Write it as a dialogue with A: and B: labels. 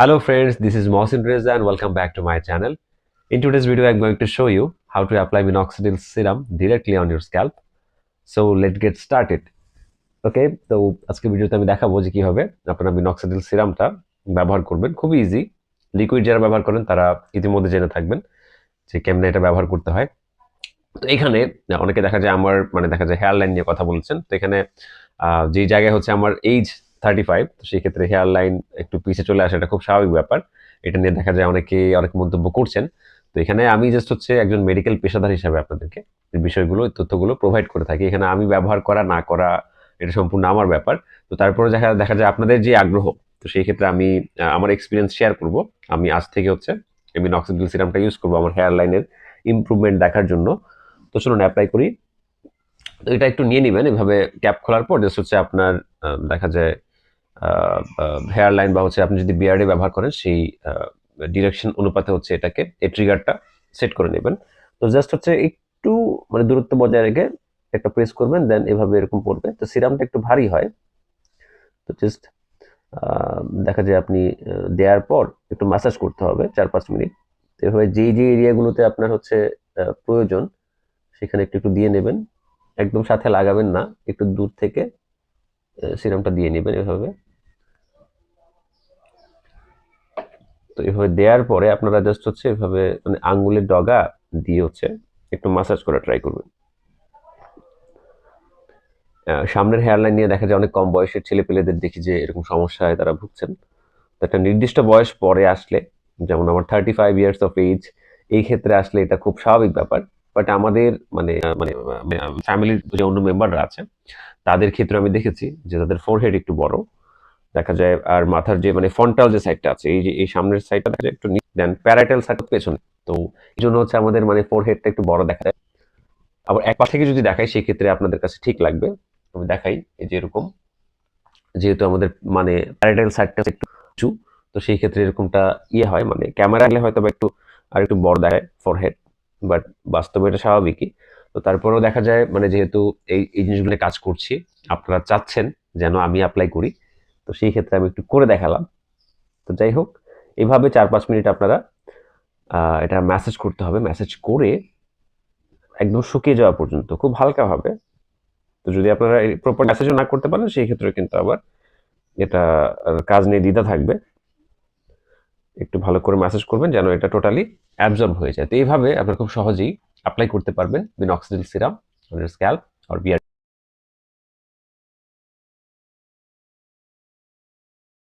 A: Hello friends, this is Mohsin Reza and welcome back to my channel. In today's video, I'm going to show you how to apply minoxidil serum directly on your scalp. So let's get started. ওকে তো আজকে ভিডিওতে আমি দেখাবো যে কীভাবে আপনারা minoxidil সিরামটা ব্যবহার করবেন খুবই ইজি লিকুইড যারা ব্যবহার করেন তারা ইতিমধ্যে জেনে থাকবেন যে কেমনে এটা ব্যবহার করতে হয় তো এখানে অনেকে দেখা যায় আমার মানে দেখা যায় হেয়ার লাইন নিয়ে কথা বলছেন তো এখানে যেই জায়গায় হচ্ছে আমার এইজ থার্টি ফাইভ তো সেই ক্ষেত্রে হেয়ার লাইন একটু পিছিয়ে চলে আসে এটা খুব স্বাভাবিক ব্যাপার। এটা নিয়ে দেখা যায় অনেকে, অনেক মন্তব্য করছেন। তো এখানে আমি জাস্ট হচ্ছে একজন মেডিকেল পেশাদার হিসাবে আপনাদেরকে বিষয়গুলো তথ্যগুলো প্রোভাইড করে থাকি। এখানে আমি ব্যবহার করা, না করা, এটা সম্পূর্ণ আমার ব্যাপার। তো তারপরে দেখা দেখা যায় আপনাদের যে আগ্রহ, তো সেই ক্ষেত্রে আমি আমার এক্সপিরিয়েন্স শেয়ার করব। আমি আজ থেকে হচ্ছে আমি নক্সিডিল সিরামটা ইউজ করব আমার হেয়ার লাইনের ইমপ্রুভমেন্ট দেখার জন্য। তো চলুন অ্যাপ্লাই করি। তো এটা একটু নিয়ে নেবেন, এভাবে ক্যাপ খোলার পর জাস্ট হচ্ছে আপনার দেখা যায় হেয়ার লাইন বা হচ্ছে আপনি যদি বিয়ার্ডে ব্যবহার করেন, সেই ডিরেকশন অনুপাতে হচ্ছে এটাকে, এই ট্রিগারটা সেট করে নেবেন। তো জাস্ট হচ্ছে একটু মানে দূরত্ব বজায় রেখে একটা প্রেস করবেন দেন এভাবে এরকম পড়বে। তো সিরামটা একটু ভারী হয়। তো জাস্ট দেখা যায় আপনি দেওয়ার পর একটু ম্যাসাজ করতে হবে চার পাঁচ মিনিট। তো এভাবে যেই যে এরিয়াগুলোতে আপনার হচ্ছে প্রয়োজন, সেখানে একটু একটু দিয়ে নেবেন। একদম সাথে লাগাবেন না, একটু দূর থেকে সিরামটা দিয়ে নেবেন এভাবে। তো এভাবে দেওয়ার পরে আপনারা জাস্ট হচ্ছে এভাবে মানে আঙ্গুলের ডগা দিয়ে হচ্ছে একটু মাসাজ করা ট্রাই করবেন। সামনের হেয়ারলাইন নিয়ে দেখা যায় অনেক কম বয়সের ছেলে পেলেদের দেখি যে এরকম সমস্যায় তারা ভুগছেন। তো একটা নির্দিষ্ট বয়স পরে আসলে, যেমন আমার thirty five years of age এই ক্ষেত্রে আসলে এটা খুব স্বাভাবিক ব্যাপার। বাট আমাদের মানে মানে ফ্যামিলির যে অন্য মেম্বাররা আছে তাদের ক্ষেত্রে আমি দেখেছি যে তাদের ফোরহেড একটু বড়। দেখা যায়, আর মাথার যে মানে ফ্রন্টাল যে সাইডটা আছে, এই যে, এই সামনের সাইডটা দেখা যায় একটু দেন প্যারাটাল সাইড পেছনে। তো এই জন্য হচ্ছে আমাদের মানে ফোরহেডটা একটু বড় দেখা যায়। আবার এক পা থেকে যদি দেখাই সেই ক্ষেত্রে আপনাদের কাছে ঠিক লাগবে। আমি দেখাই, এই যে এরকম। যেহেতু আমাদের মানে প্যারাটাল সাইডটা একটু উঁচু, তো সেই ক্ষেত্রে এরকমটা ইয়ে হয়। মানে ক্যামেরা গেলে হয়তো বা একটু, আর একটু বড় দেখায় ফোরহেড বাট বাস্তবে এটা স্বাভাবিকই। তো তারপরেও দেখা যায় মানে যেহেতু এই এই জিনিসগুলো কাজ করছি, আপনারা চাচ্ছেন যেন আমি অ্যাপ্লাই করি। তো সেই ক্ষেত্রে আমি একটু করে দেখালাম। তো যাই হোক, এভাবে চার পাঁচ মিনিট আপনারা এটা ম্যাসেজ করতে হবে। ম্যাসেজ করে একদম শুকিয়ে যাওয়া পর্যন্ত, খুব হালকাভাবে তো যদি আপনারা প্রপার ম্যাসেজও না করতে পারেন, সেই ক্ষেত্রে কিন্তু আবার এটা কাজ নিয়ে দ্বিধা থাকবে। একটু ভালো করে ম্যাসেজ করবেন যেন এটা টোটালি অ্যাবজর্ব হয়ে যায়। তো এইভাবে আপনারা খুব সহজেই অ্যাপ্লাই করতে পারবেন। মিনক্সিডিল সিরাম স্ক্যাল্প আর বিয়ার